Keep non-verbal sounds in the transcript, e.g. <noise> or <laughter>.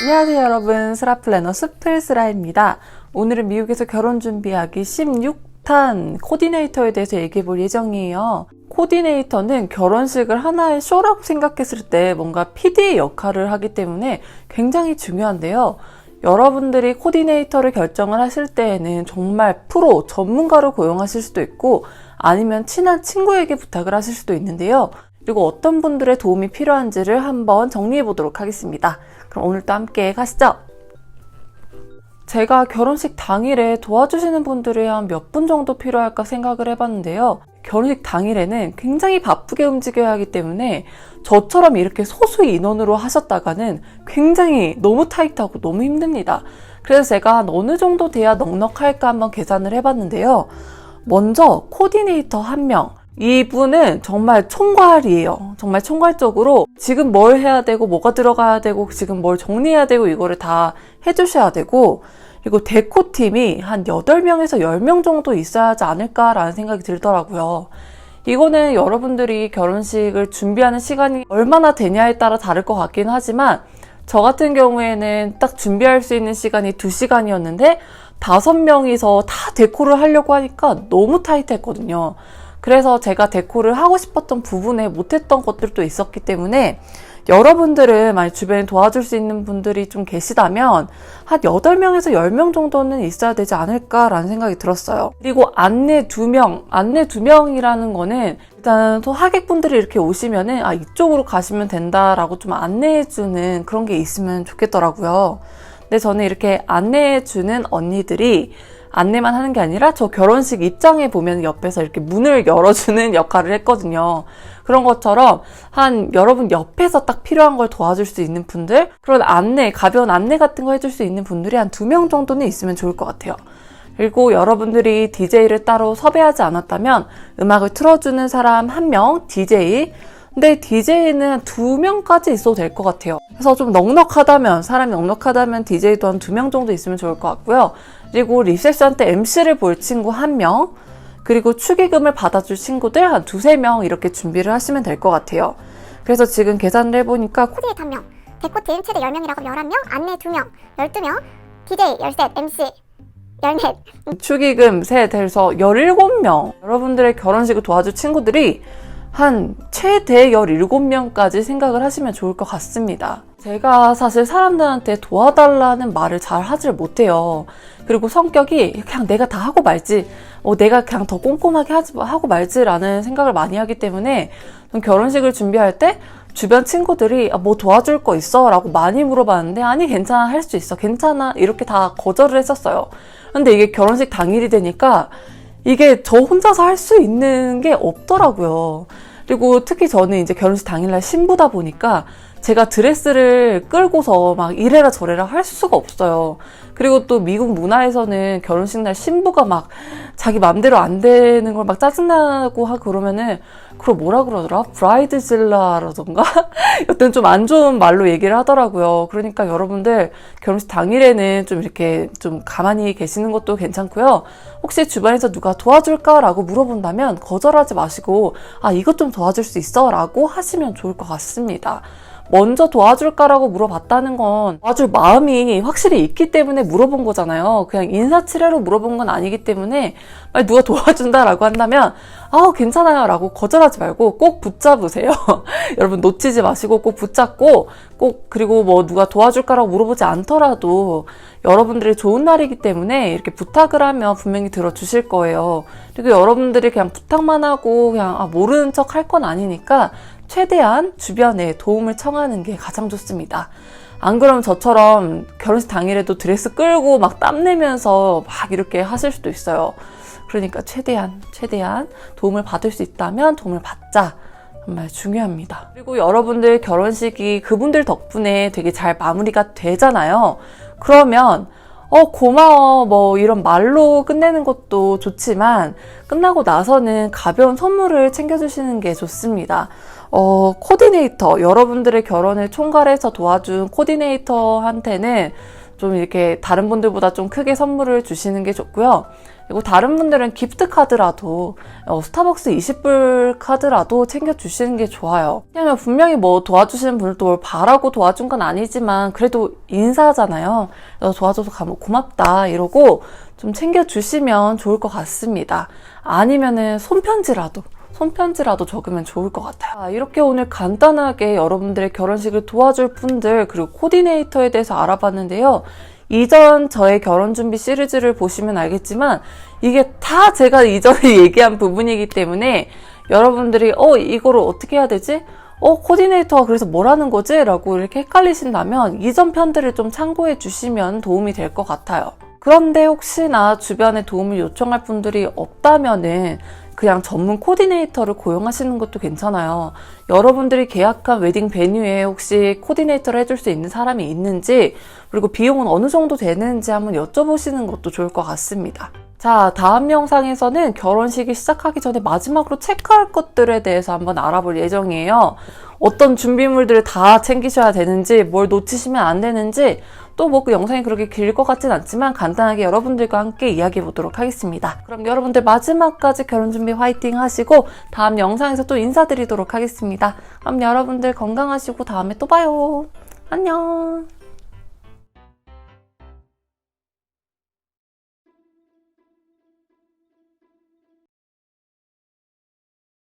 안녕하세요 여러분 스라플래너 스플스라입니다. 오늘은 미국에서 결혼 준비하기 16탄 코디네이터에 대해서 얘기해 볼 예정이에요. 코디네이터는 결혼식을 하나의 쇼라고 생각했을 때 뭔가 PD의 역할을 하기 때문에 굉장히 중요한데요. 여러분들이 코디네이터를 결정을 하실 때에는 정말 프로, 전문가를 고용하실 수도 있고 아니면 친한 친구에게 부탁을 하실 수도 있는데요. 그리고 어떤 분들의 도움이 필요한지를 한번 정리해 보도록 하겠습니다. 그럼 오늘도 함께 가시죠. 제가 결혼식 당일에 도와주시는 분들이 한 몇 분 정도 필요할까 생각을 해봤는데요. 결혼식 당일에는 굉장히 바쁘게 움직여야 하기 때문에 저처럼 이렇게 소수 인원으로 하셨다가는 굉장히 너무 타이트하고 너무 힘듭니다. 그래서 제가 한 어느 정도 돼야 넉넉할까 한번 계산을 해봤는데요. 먼저 코디네이터 한 명, 이분은 정말 총괄이에요. 정말 총괄적으로 지금 뭘 해야 되고 뭐가 들어가야 되고 지금 뭘 정리해야 되고 이거를 다 해주셔야 되고 그리고 데코팀이 한 8명에서 10명 정도 있어야 하지 않을까라는 생각이 들더라고요. 이거는 여러분들이 결혼식을 준비하는 시간이 얼마나 되냐에 따라 다를 것 같긴 하지만 저 같은 경우에는 딱 준비할 수 있는 시간이 2시간이었는데 다섯 명이서 다 데코를 하려고 하니까 너무 타이트했거든요. 그래서 제가 데코를 하고 싶었던 부분에 못했던 것들도 있었기 때문에 여러분들은 만약 주변에 도와줄 수 있는 분들이 좀 계시다면 한 8명에서 10명 정도는 있어야 되지 않을까라는 생각이 들었어요. 그리고 안내 2명, 안내 2명이라는 거는 일단 또 하객분들이 이렇게 오시면은 아, 이쪽으로 가시면 된다라고 좀 안내해주는 그런 게 있으면 좋겠더라고요. 근데 저는 이렇게 안내해주는 언니들이 안내만 하는 게 아니라 저 결혼식 입장에 보면 옆에서 이렇게 문을 열어주는 역할을 했거든요. 그런 것처럼 한 여러분 옆에서 딱 필요한 걸 도와줄 수 있는 분들, 그런 안내, 가벼운 안내 같은 거 해줄 수 있는 분들이 한 두 명 정도는 있으면 좋을 것 같아요. 그리고 여러분들이 DJ를 따로 섭외하지 않았다면 음악을 틀어주는 사람 한 명, DJ, 근데 DJ는 두 명까지 있어도 될 것 같아요. 그래서 좀 넉넉하다면, 사람이 넉넉하다면 DJ도 한 두 명 정도 있으면 좋을 것 같고요. 그리고 리셉션 때 MC를 볼 친구 한 명, 그리고 축의금을 받아줄 친구들 한 두세 명 이렇게 준비를 하시면 될 것 같아요. 그래서 지금 계산을 해보니까 코디네이터 1명, 데코팀 최대 10명이라고 11명, 안내 2명, 12명, DJ 13, MC 14. 축의금 셋 해서 17명 여러분들의 결혼식을 도와줄 친구들이 한 최대 17명까지 생각을 하시면 좋을 것 같습니다. 제가 사실 사람들한테 도와달라는 말을 잘 하질 못해요. 그리고 성격이 그냥 내가 다 하고 말지, 어, 내가 그냥 더 꼼꼼하게 하지, 하고 말지라는 생각을 많이 하기 때문에 전 결혼식을 준비할 때 주변 친구들이 아, 뭐 도와줄 거 있어? 라고 많이 물어봤는데 아니 괜찮아 할 수 있어 괜찮아 이렇게 다 거절을 했었어요. 근데 이게 결혼식 당일이 되니까 이게 저 혼자서 할 수 있는 게 없더라고요. 그리고 특히 저는 이제 결혼식 당일날 신부다 보니까 제가 드레스를 끌고서 막 이래라 저래라 할 수가 없어요. 그리고 또 미국 문화에서는 결혼식 날 신부가 막 자기 맘대로 안 되는 걸 막 짜증나고 하고 그러면은 그걸 뭐라 그러더라? 브라이드질라라던가? <laughs> 여튼 좀 안 좋은 말로 얘기를 하더라고요. 그러니까 여러분들 결혼식 당일에는 좀 이렇게 좀 가만히 계시는 것도 괜찮고요. 혹시 주변에서 누가 도와줄까라고 물어본다면 거절하지 마시고 아 이것 좀 도와줄 수 있어라고 하시면 좋을 것 같습니다. 먼저 도와줄까라고 물어봤다는 건 도와줄 마음이 확실히 있기 때문에 물어본 거잖아요. 그냥 인사치레로 물어본 건 아니기 때문에 누가 도와준다라고 한다면 아 괜찮아요 라고 거절하지 말고 꼭 붙잡으세요. <laughs> 여러분 놓치지 마시고 꼭 붙잡고 꼭 그리고 뭐 누가 도와줄까라고 물어보지 않더라도 여러분들이 좋은 날이기 때문에 이렇게 부탁을 하면 분명히 들어주실 거예요. 그리고 여러분들이 그냥 부탁만 하고 그냥 아, 모르는 척 할 건 아니니까 최대한 주변에 도움을 청하는 게 가장 좋습니다. 안 그러면 저처럼 결혼식 당일에도 드레스 끌고 막 땀내면서 막 이렇게 하실 수도 있어요. 그러니까 최대한, 최대한 도움을 받을 수 있다면 도움을 받자. 정말 중요합니다. 그리고 여러분들 결혼식이 그분들 덕분에 되게 잘 마무리가 되잖아요. 그러면 어, 고마워. 뭐, 이런 말로 끝내는 것도 좋지만, 끝나고 나서는 가벼운 선물을 챙겨주시는 게 좋습니다. 어, 코디네이터, 여러분들의 결혼을 총괄해서 도와준 코디네이터한테는 좀 이렇게 다른 분들보다 좀 크게 선물을 주시는 게 좋고요. 그리고 다른 분들은 기프트 카드라도 어, 스타벅스 20불 카드라도 챙겨 주시는 게 좋아요. 왜냐면 분명히 뭐 도와주시는 분들도 뭘 바라고 도와준 건 아니지만 그래도 인사잖아요. 너 도와줘서 감- 고맙다 이러고 좀 챙겨 주시면 좋을 것 같습니다. 아니면은 손편지라도 손편지라도 적으면 좋을 것 같아요. 아, 이렇게 오늘 간단하게 여러분들의 결혼식을 도와줄 분들 그리고 코디네이터에 대해서 알아봤는데요. 이전 저의 결혼 준비 시리즈를 보시면 알겠지만 이게 다 제가 <laughs> 이전에 얘기한 부분이기 때문에 여러분들이 어 이거를 어떻게 해야 되지? 어 코디네이터가 그래서 뭐라는 거지? 라고 이렇게 헷갈리신다면 이전 편들을 좀 참고해 주시면 도움이 될 것 같아요. 그런데 혹시나 주변에 도움을 요청할 분들이 없다면은 그냥 전문 코디네이터를 고용하시는 것도 괜찮아요. 여러분들이 계약한 웨딩 베뉴에 혹시 코디네이터를 해줄 수 있는 사람이 있는지, 그리고 비용은 어느 정도 되는지 한번 여쭤보시는 것도 좋을 것 같습니다. 자, 다음 영상에서는 결혼식이 시작하기 전에 마지막으로 체크할 것들에 대해서 한번 알아볼 예정이에요. 어떤 준비물들을 다 챙기셔야 되는지, 뭘 놓치시면 안 되는지, 또 뭐 그 영상이 그렇게 길 것 같진 않지만 간단하게 여러분들과 함께 이야기해 보도록 하겠습니다. 그럼 여러분들 마지막까지 결혼 준비 화이팅 하시고 다음 영상에서 또 인사드리도록 하겠습니다. 그럼 여러분들 건강하시고 다음에 또 봐요. 안녕.